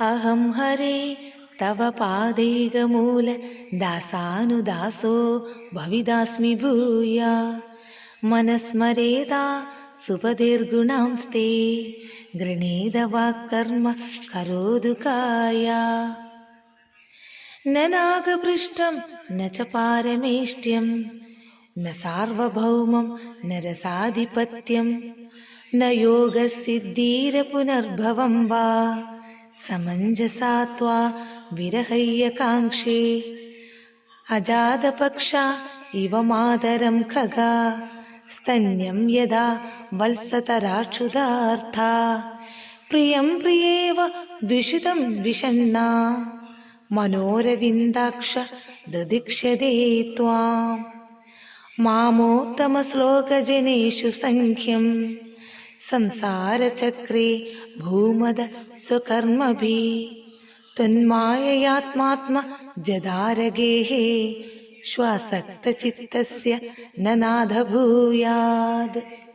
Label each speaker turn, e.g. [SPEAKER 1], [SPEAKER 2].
[SPEAKER 1] अहं हरे तव पादैगमूल दासानुदासो भविदास्मि भूया। मनस्मरेदा सुपदेर्गुणांस्ते गृणेद वाक्कर्म करोतु काया। न नागपृष्ठं न च पारमेष्ट्यं न सार्वभौमं न रसाधिपत्यं न योगसिद्धिरपुनर्भवं वा समञ्जसा त्वा विरहय्यकाङ्क्षे अजातपक्षा इव मातरं खगा। स्तन्यं यदा वल्सतराक्षुदार्था प्रियं प्रियेव विषितं विषण्णा। मनोरविन्दाक्ष ददिक्षदे त्वाम्। मामोत्तमश्लोकजनेषु सङ्ख्यम् സംസാരചക്രേ ഭൂമത സ്വകർമ്മഭി. ത്വന്മായയാത്മാത്മ ജദാരഗേഹേ. ശ്വാസക്തചിത്തസ്യ നനാഥ ഭൂയാത്